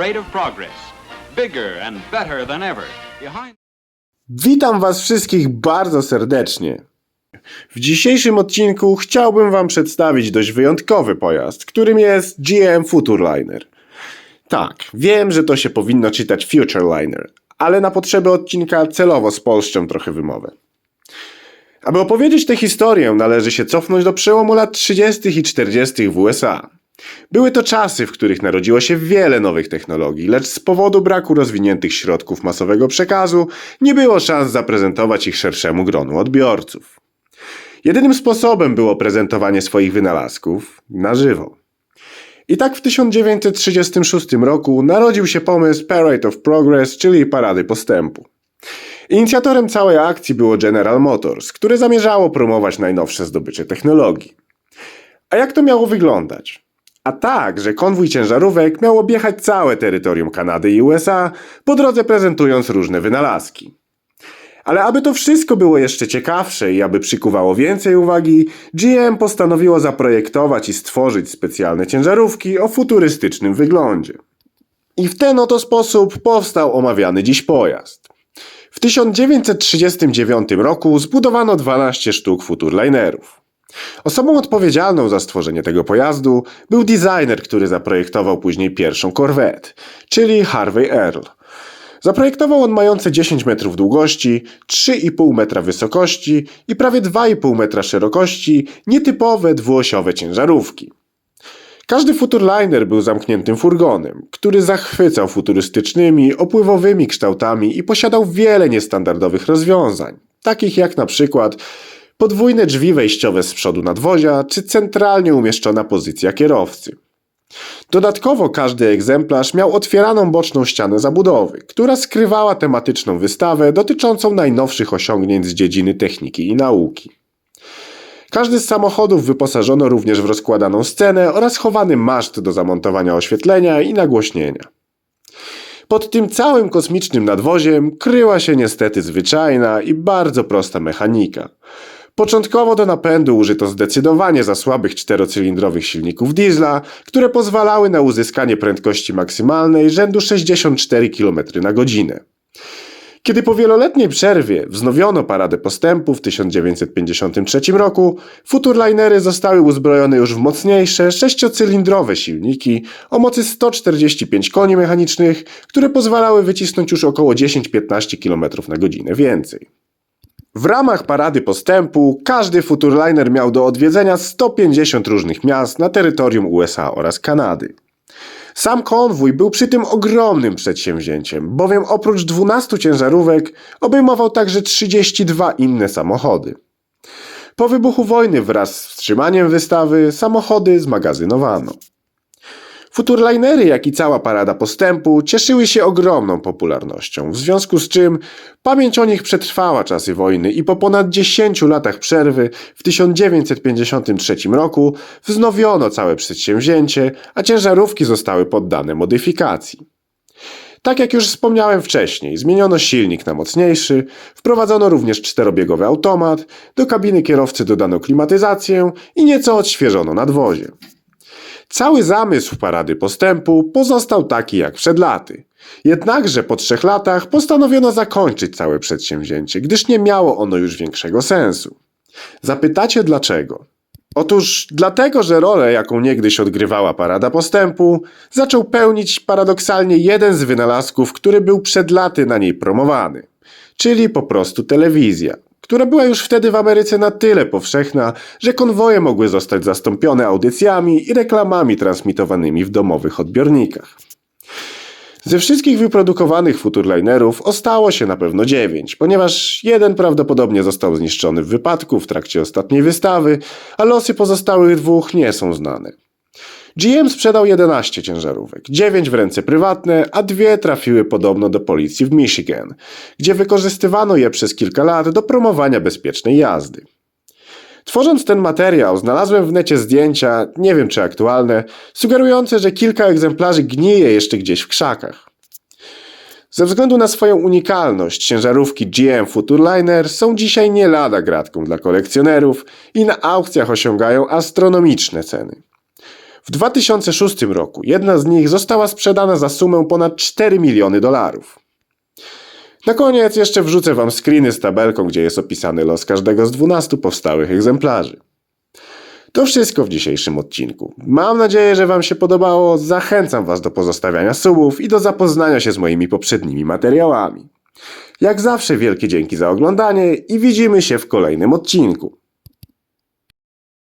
of progress, bigger and better than ever. Behind Witam Was wszystkich bardzo serdecznie. W dzisiejszym odcinku chciałbym Wam przedstawić dość wyjątkowy pojazd, którym jest GM Futureliner. Tak, wiem, że to się powinno czytać Futureliner, ale na potrzeby odcinka celowo spolszczę trochę wymowę. Aby opowiedzieć tę historię, należy się cofnąć do przełomu lat 30. i 40. w USA. Były to czasy, w których narodziło się wiele nowych technologii, lecz z powodu braku rozwiniętych środków masowego przekazu nie było szans zaprezentować ich szerszemu gronu odbiorców. Jedynym sposobem było prezentowanie swoich wynalazków na żywo. I tak w 1936 roku narodził się pomysł Parade of Progress, czyli Parady Postępu. Inicjatorem całej akcji było General Motors, które zamierzało promować najnowsze zdobycze technologii. A jak to miało wyglądać? A tak, że konwój ciężarówek miał objechać całe terytorium Kanady i USA, po drodze prezentując różne wynalazki. Ale aby to wszystko było jeszcze ciekawsze i aby przykuwało więcej uwagi, GM postanowiło zaprojektować i stworzyć specjalne ciężarówki o futurystycznym wyglądzie. I w ten oto sposób powstał omawiany dziś pojazd. W 1939 roku zbudowano 12 sztuk Futurelinerów. Osobą odpowiedzialną za stworzenie tego pojazdu był designer, który zaprojektował później pierwszą Corvette, czyli Harvey Earl. Zaprojektował on mające 10 metrów długości, 3,5 metra wysokości i prawie 2,5 metra szerokości nietypowe dwuosiowe ciężarówki. Każdy Futurliner był zamkniętym furgonem, który zachwycał futurystycznymi, opływowymi kształtami i posiadał wiele niestandardowych rozwiązań, takich jak na przykład podwójne drzwi wejściowe z przodu nadwozia czy centralnie umieszczona pozycja kierowcy. Dodatkowo każdy egzemplarz miał otwieraną boczną ścianę zabudowy, która skrywała tematyczną wystawę dotyczącą najnowszych osiągnięć z dziedziny techniki i nauki. Każdy z samochodów wyposażono również w rozkładaną scenę oraz chowany maszt do zamontowania oświetlenia i nagłośnienia. Pod tym całym kosmicznym nadwoziem kryła się niestety zwyczajna i bardzo prosta mechanika. Początkowo do napędu użyto zdecydowanie za słabych czterocylindrowych silników diesla, które pozwalały na uzyskanie prędkości maksymalnej rzędu 64 km na godzinę. Kiedy po wieloletniej przerwie wznowiono Paradę Postępu w 1953 roku, Futurelinery zostały uzbrojone już w mocniejsze, sześciocylindrowe silniki o mocy 145 koni mechanicznych, które pozwalały wycisnąć już około 10-15 km na godzinę więcej. W ramach Parady Postępu każdy Futurliner miał do odwiedzenia 150 różnych miast na terytorium USA oraz Kanady. Sam konwój był przy tym ogromnym przedsięwzięciem, bowiem oprócz 12 ciężarówek obejmował także 32 inne samochody. Po wybuchu wojny wraz z wstrzymaniem wystawy samochody zmagazynowano. Futurlinery, jak i cała parada postępu cieszyły się ogromną popularnością, w związku z czym pamięć o nich przetrwała czasy wojny i po ponad 10 latach przerwy w 1953 roku wznowiono całe przedsięwzięcie, a ciężarówki zostały poddane modyfikacji. Tak jak już wspomniałem wcześniej, zmieniono silnik na mocniejszy, wprowadzono również czterobiegowy automat, do kabiny kierowcy dodano klimatyzację i nieco odświeżono nadwozie. Cały zamysł parady postępu pozostał taki jak przed laty. Jednakże po trzech latach postanowiono zakończyć całe przedsięwzięcie, gdyż nie miało ono już większego sensu. Zapytacie dlaczego? Otóż dlatego, że rolę, jaką niegdyś odgrywała parada postępu, zaczął pełnić paradoksalnie jeden z wynalazków, który był przed laty na niej promowany, czyli po prostu telewizja która była już wtedy w Ameryce na tyle powszechna, że konwoje mogły zostać zastąpione audycjami i reklamami transmitowanymi w domowych odbiornikach. Ze wszystkich wyprodukowanych Futurlinerów ostało się na pewno dziewięć, ponieważ jeden prawdopodobnie został zniszczony w wypadku w trakcie ostatniej wystawy, a losy pozostałych dwóch nie są znane. GM sprzedał 11 ciężarówek, 9 w ręce prywatne, a dwie trafiły podobno do policji w Michigan, gdzie wykorzystywano je przez kilka lat do promowania bezpiecznej jazdy. Tworząc ten materiał, znalazłem w necie zdjęcia, nie wiem czy aktualne, sugerujące, że kilka egzemplarzy gnije jeszcze gdzieś w krzakach. Ze względu na swoją unikalność, ciężarówki GM Futurliner są dzisiaj nie lada gratką dla kolekcjonerów i na aukcjach osiągają astronomiczne ceny. W 2006 roku jedna z nich została sprzedana za sumę ponad 4 miliony dolarów. Na koniec jeszcze wrzucę wam screeny z tabelką, gdzie jest opisany los każdego z 12 powstałych egzemplarzy. To wszystko w dzisiejszym odcinku. Mam nadzieję, że Wam się podobało. Zachęcam Was do pozostawiania subów i do zapoznania się z moimi poprzednimi materiałami. Jak zawsze wielkie dzięki za oglądanie i widzimy się w kolejnym odcinku.